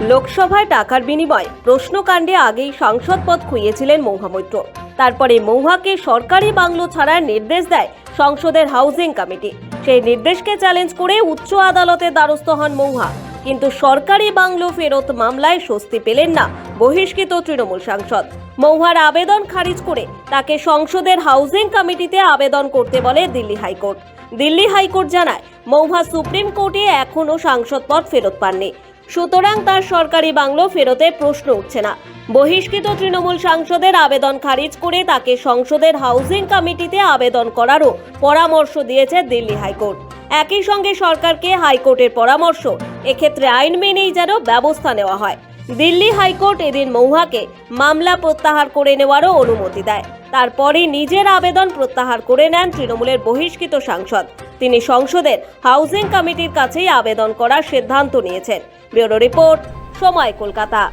লোকসভায় টাকার বিনিময়ে প্রশ্নকাণ্ডে আগেই সাংসদ পদ খুইয়েছিলেন মৌহা মৈত্র। তারপরে মৌহাকে সরকারি বাংলো ছাড়ার নির্দেশ দেয় সংসদের হাউজিং কমিটি। সেই নির্দেশকে চ্যালেঞ্জ করে উচ্চ আদালতে দ্বারস্থ হন মৌহা। কিন্তু সরকারি বাংলো ফেরত মামলায় স্বস্তি পেলেন না বহিষ্কৃত তৃণমূল সাংসদ। মৌহার আবেদন খারিজ করে তাকে সংসদের হাউজিং কমিটিতে আবেদন করতে বলে দিল্লি হাইকোর্ট। দিল্লি হাইকোর্ট জানায়, মৌহা সুপ্রিম কোর্টে এখনও সাংসদ পদ ফেরত পাননি। সুতরাং তার সরকারি বাংলো ফেরতে প্রশ্ন উঠছে না। বহিষ্কৃত তৃণমূল সাংসদের আবেদন খারিজ করে তাকে সংসদের হাউজিং কমিটিতে আবেদন করারও পরামর্শ দিয়েছে দিল্লি হাইকোর্ট। একই সঙ্গে সরকারকে হাইকোর্টের পরামর্শ, এক্ষেত্রে আইন মেনেই যেন ব্যবস্থা নেওয়া হয়। দিল্লি হাইকোর্ট এদিন মৌহাকে মামলা প্রত্যাহার করে নেওয়ারও অনুমতি দেয়। তারপরে নিজের আবেদন প্রত্যাহার করে নেন তৃণমূলের বহিষ্কৃত সাংসদ। তিনি সংসদের হাউজিং কমিটির কাছেই আবেদন করার সিদ্ধান্ত নিয়েছেন। ব্যুরো রিপোর্ট, সময় কলকাতা।